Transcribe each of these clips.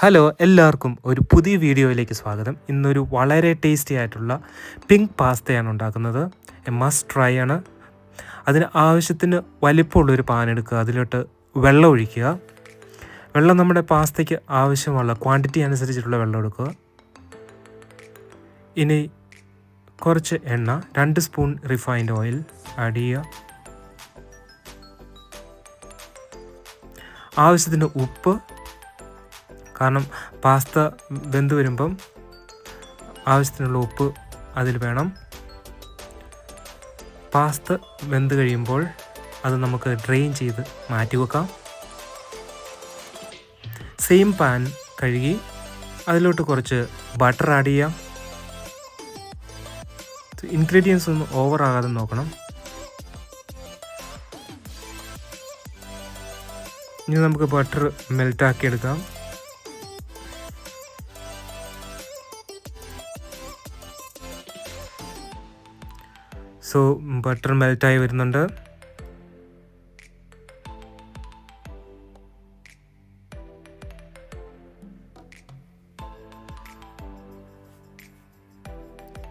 Hello എല്ലാവർക്കും ഒരു പുതിയ വീഡിയോയിലേക്ക് സ്വാഗതം. ഇന്നൊരു വളരെ ടേസ്റ്റി ആയിട്ടുള്ള പിങ്ക് പാസ്തയാണ് ഉണ്ടാക്കുന്നത്. എ മസ്റ്റ് ട്രൈ ആണ്. അതിന് ആവശ്യത്തിന് വലിപ്പമുള്ളൊരു പാൻ എടുക്കുക. അതിലോട്ട് വെള്ളം ഒഴിക്കുക. വെള്ളം നമ്മുടെ പാസ്തയ്ക്ക് ആവശ്യമുള്ള ക്വാണ്ടിറ്റി അനുസരിച്ചിട്ടുള്ള വെള്ളം എടുക്കുക. ഇനി കുറച്ച് എണ്ണ രണ്ട് സ്പൂൺ റിഫൈൻഡ് ഓയിൽ ആഡ് ചെയ്യുക. ആവശ്യത്തിന് ഉപ്പ് കാരണം പാസ്ത വെന്ത് വരുമ്പം ആവശ്യത്തിനുള്ള ഉപ്പ് അതിൽ വേണം. പാസ്ത വെന്ത് കഴിയുമ്പോൾ അത് നമുക്ക് ഡ്രെയിൻ ചെയ്ത് മാറ്റി വെക്കാം. സെയിം പാൻ കഴുകി അതിലോട്ട് കുറച്ച് ബട്ടർ ആഡ് ചെയ്യാം. ഇൻഗ്രീഡിയൻസ് ഒന്നും ഓവർ ആകാതെ നോക്കണം. ഇനി നമുക്ക് ബട്ടർ മെൽറ്റാക്കി എടുക്കാം. സോ ബട്ടർ മെൽറ്റായി വരുന്നുണ്ട്.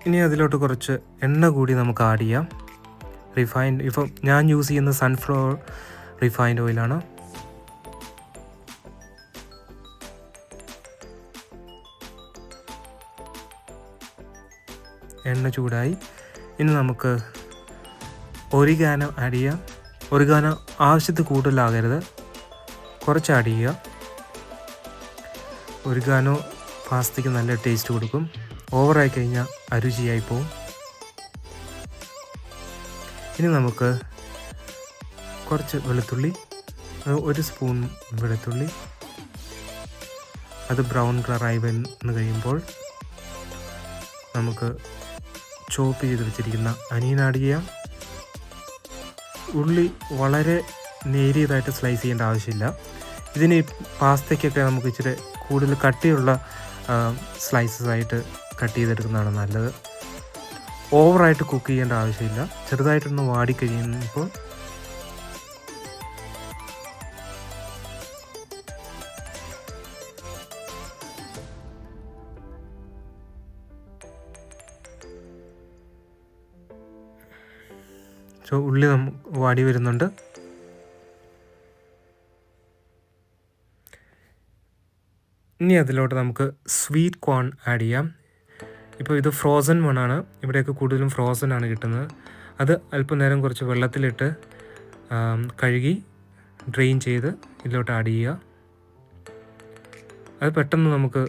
ഇനി അതിലോട്ട് കുറച്ച് എണ്ണ കൂടി നമുക്ക് ആഡ് ചെയ്യാം. റിഫൈൻഡ് ഇപ്പം ഞാൻ യൂസ് ചെയ്യുന്ന സൺഫ്ലവർ റിഫൈൻഡ് ഓയിലാണ് എണ്ണ ചൂടായി. ഇനി നമുക്ക് ഒരിഗാനോ ആഡ് ചെയ്യുക. ഒരു ഗാനം ആവശ്യത്തിൽ കൂടുതലാകരുത്. കുറച്ച് ആഡ് ചെയ്യുക. ഒരു ഗാനം പാസ്തയ്ക്ക് നല്ല ടേസ്റ്റ് കൊടുക്കും. ഓവറായി കഴിഞ്ഞാൽ അരുചിയായി പോവും. ഇനി നമുക്ക് കുറച്ച് വെളുത്തുള്ളി ഒരു സ്പൂൺ വെളുത്തുള്ളി. അത് ബ്രൗൺ കളറായി വന്ന് കഴിയുമ്പോൾ നമുക്ക് ചോപ്പ് ചെയ്ത് വെച്ചിരിക്കുന്ന അനിയൻ ആഡ് ചെയ്യാം. ഉള്ളി വളരെ നേരിയതായിട്ട് സ്ലൈസ് ചെയ്യേണ്ട ആവശ്യമില്ല. ഇതിന് പാസ്തയ്ക്കൊക്കെ നമുക്ക് ഇച്ചിരി കൂടുതൽ കട്ടിയുള്ള സ്ലൈസസ് ആയിട്ട് കട്ട് ചെയ്തെടുക്കുന്നതാണ് നല്ലത്. ഓവറായിട്ട് കുക്ക് ചെയ്യേണ്ട ആവശ്യമില്ല. ചെറുതായിട്ടൊന്ന് വാടിക്കഴിയുമ്പോൾ ഉള്ളി നമ്മ വാടി വരുന്നുണ്ട്. ഇനി അതിലോട്ട് നമുക്ക് സ്വീറ്റ് കോൺ ആഡ് ചെയ്യാം. ഇപ്പോൾ ഇത് ഫ്രോസൺ ആണ്. ഇവിടെയൊക്കെ കൂടുതലും ഫ്രോസൺ ആണ് കിട്ടുന്നത്. അത് അല്പനേരം കുറച്ച് വെള്ളത്തിലിട്ട് കഴുകി ഡ്രെയിൻ ചെയ്ത് ഇതിലോട്ട് ആഡ് ചെയ്യുക. അത് പെട്ടെന്ന് നമുക്ക്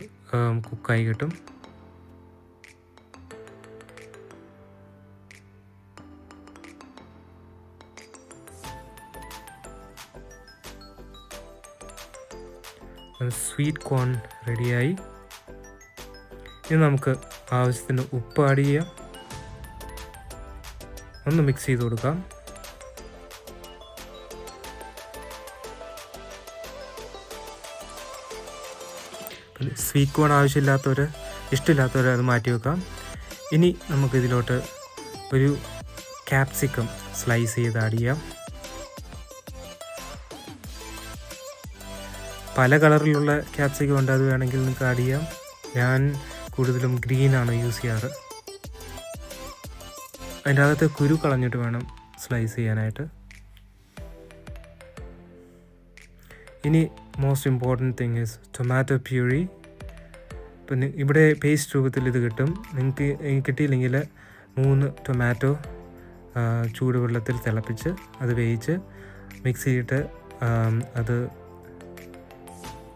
കുക്കായി കിട്ടും. സ്വീറ്റ് കോൺ റെഡിയായി ഇനി നമുക്ക് ആവശ്യത്തിന് ഉപ്പ് ആഡ് ചെയ്യാം. ഒന്ന് മിക്സ് ചെയ്ത് കൊടുക്കാം. സ്വീറ്റ് കോൺ ആവശ്യമില്ലാത്തവർ ഇഷ്ടമില്ലാത്തവർ അത് മാറ്റി വെക്കാം. ഇനി നമുക്കിതിലോട്ട് ഒരു ക്യാപ്സിക്കം സ്ലൈസ് ചെയ്ത് ആഡ് ചെയ്യാം. പല കളറിലുള്ള ക്യാപ്സിക്കം ഉണ്ട്. അത് വേണമെങ്കിൽ നിങ്ങൾക്ക് ആഡ് ചെയ്യാം. ഞാൻ കൂടുതലും ഗ്രീനാണ് യൂസ് ചെയ്യാറ്. അതിന്റെ അകത്ത് കുരു കളഞ്ഞിട്ട് വേണം സ്ലൈസ് ചെയ്യാനായിട്ട്. ഇനി most important thing is tomato puree ഇപ്പം ഇവിടെ പേസ്റ്റ് രൂപത്തിൽ ഇത് കിട്ടും. നിങ്ങൾക്ക് കിട്ടിയില്ലെങ്കിൽ മൂന്ന് ടൊമാറ്റോ ചൂടുവെള്ളത്തിൽ തിളപ്പിച്ച് അത് വേവിച്ച് മിക്സ് ചെയ്തിട്ട് അത്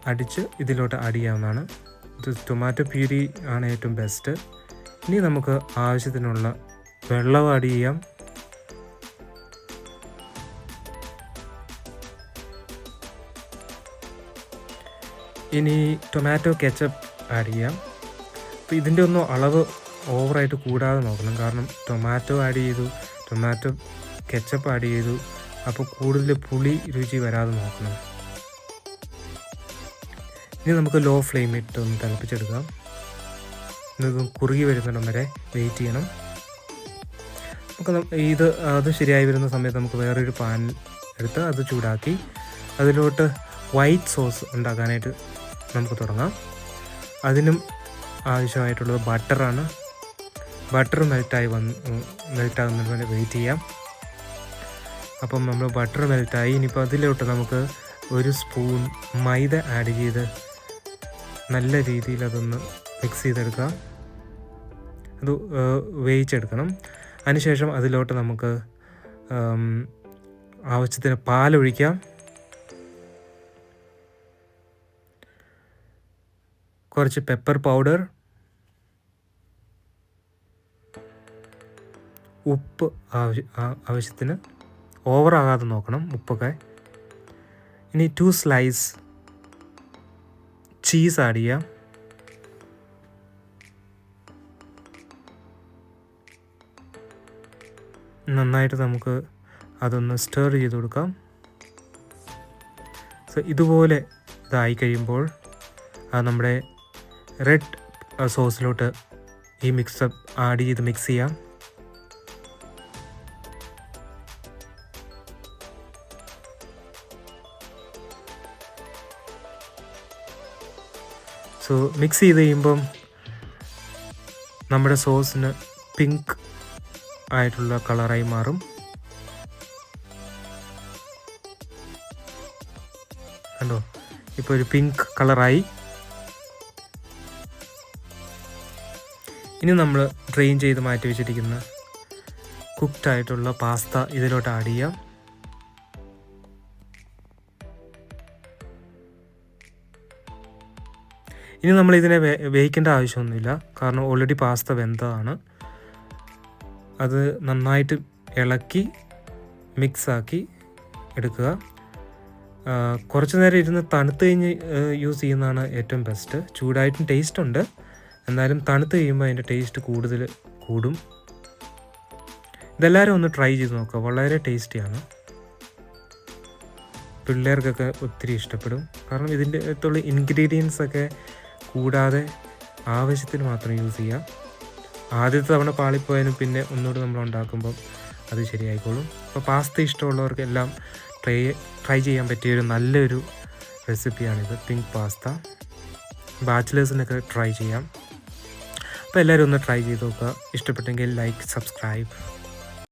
അടിച്ച് ഇതിലോട്ട് ആഡ് ചെയ്യാവുന്നതാണ്. ഇത് ടൊമാറ്റോ പ്യൂരി ആണ് ഏറ്റവും ബെസ്റ്റ് ഇനി നമുക്ക് ആവശ്യത്തിനുള്ള വെള്ളം ആഡ് ചെയ്യാം. ഇനി ടൊമാറ്റോ കെച്ചപ്പ് ആഡ് ചെയ്യാം. അപ്പോൾ ഇതിന്റെ ഒന്നും അളവ് ഓവറായിട്ട് കൂടാതെ നോക്കണം. കാരണം ടൊമാറ്റോ ആഡ് ചെയ്തു ടൊമാറ്റോ കെച്ചപ്പ് ആഡ് ചെയ്തു. അപ്പോൾ കൂടുതൽ പുളി രുചി വരാതെ നോക്കണം. ഇനി നമുക്ക് ലോ ഫ്ലെയിം ഇട്ട് ഒന്ന് തിളപ്പിച്ചെടുക്കാം ഇത് കുറുകി വരുന്നിടം വരെ വെയിറ്റ് ചെയ്യണം. നമുക്ക് ഇത് അത് ശരിയായി വരുന്ന സമയത്ത് നമുക്ക് വേറൊരു പാൻ എടുത്ത് അത് ചൂടാക്കി അതിലോട്ട് വൈറ്റ് സോസ് ഉണ്ടാക്കാനായിട്ട് നമുക്ക് തുടങ്ങാം. അതിനും ആവശ്യമായിട്ടുള്ളത് ബട്ടറാണ് ബട്ടർ മെൽറ്റായി വന്ന് മെൽറ്റാകുന്നത് വരെ വെയിറ്റ് ചെയ്യാം. അപ്പം നമ്മൾ ബട്ടർ മെൽറ്റായി ഇനിയിപ്പോൾ അതിലോട്ട് നമുക്ക് ഒരു സ്പൂൺ മൈദ ആഡ് ചെയ്ത് നല്ല രീതിയിൽ അതൊന്ന് മിക്സ് ചെയ്തെടുക്കുക. അത് വേവിച്ചെടുക്കണം. അതിനുശേഷം അതിലോട്ട് നമുക്ക് ആവശ്യത്തിന് പാലൊഴിക്കാം. കുറച്ച് പെപ്പർ പൗഡർ ഉപ്പ് ആവശ്യ ആവശ്യത്തിന് ഓവറാകാതെ നോക്കണം ഉപ്പൊക്കെ. ഇനി ടു സ്ലൈസ് ചീസ് ആഡ് ചെയ്യാം നന്നായിട്ട് നമുക്ക് അതൊന്ന് സ്റ്റർ ചെയ്ത് കൊടുക്കാം. സോ ഇതുപോലെ ഇതായി കഴിയുമ്പോൾ അത് നമ്മുടെ റെഡ് സോസിലോട്ട് ഈ മിക്സപ്പ് ആഡ് ചെയ്ത് മിക്സ് ചെയ്യാം. സോ മിക്സ് ചെയ്ത് കഴിയുമ്പം നമ്മുടെ സോസിന് പിങ്ക് ആയിട്ടുള്ള കളറായി മാറും. കണ്ടോ? ഇപ്പോൾ ഒരു പിങ്ക് കളറായി. ഇനി നമ്മൾ ഡ്രെയിൻ ചെയ്ത് മാറ്റി വെച്ചിരിക്കുന്ന കുക്ക്ഡ് ആയിട്ടുള്ള പാസ്ത ഇതിലോട്ട് ആഡ് ചെയ്യാം. ഇനി നമ്മൾ ഇതിനെ വേവിക്കേണ്ട ആവശ്യമൊന്നുമില്ല. കാരണം ഓൾറെഡി പാസ്ത വെന്തതാണ്. അത് നന്നായിട്ട് ഇളക്കി മിക്സാക്കി എടുക്കുക. കുറച്ച് നേരം ഇരുന്ന് തണുത്ത് കഴിഞ്ഞ് യൂസ് ചെയ്യുന്നതാണ് ഏറ്റവും ബെസ്റ്റ് ചൂടായിട്ടും ടേസ്റ്റ് ഉണ്ട്. എന്നാലും തണുത്ത് കഴിയുമ്പോൾ അതിന്റെ ടേസ്റ്റ് കൂടുതൽ കൂടും. ഇതെല്ലാവരും ഒന്ന് ട്രൈ ചെയ്ത് നോക്കുക വളരെ ടേസ്റ്റിയാണ് പിള്ളേർക്കൊക്കെ ഒത്തിരി ഇഷ്ടപ്പെടും. കാരണം ഇതിന്റെ അകത്തുള്ള ഇൻഗ്രീഡിയൻസ് ഒക്കെ കൂടാതെ ആവശ്യത്തിന് മാത്രം യൂസ് ചെയ്യാം. ആദ്യത്തെ തവണ പാളിപ്പോയാലും പിന്നെ ഒന്നുകൂടി നമ്മൾ ഉണ്ടാക്കുമ്പം അത് ശരിയായിക്കോളും. അപ്പോൾ പാസ്ത ഇഷ്ടമുള്ളവർക്കെല്ലാം ട്രൈ ട്രൈ ചെയ്യാൻ പറ്റിയ ഒരു നല്ലൊരു റെസിപ്പിയാണിത് പിങ്ക് പാസ്ത ബാച്ചിലേഴ്സിനൊക്കെ ട്രൈ ചെയ്യാം. അപ്പോൾ എല്ലാവരും ഒന്ന് ട്രൈ ചെയ്ത് നോക്കുക. ഇഷ്ടപ്പെട്ടെങ്കിൽ ലൈക്ക് സബ്സ്ക്രൈബ്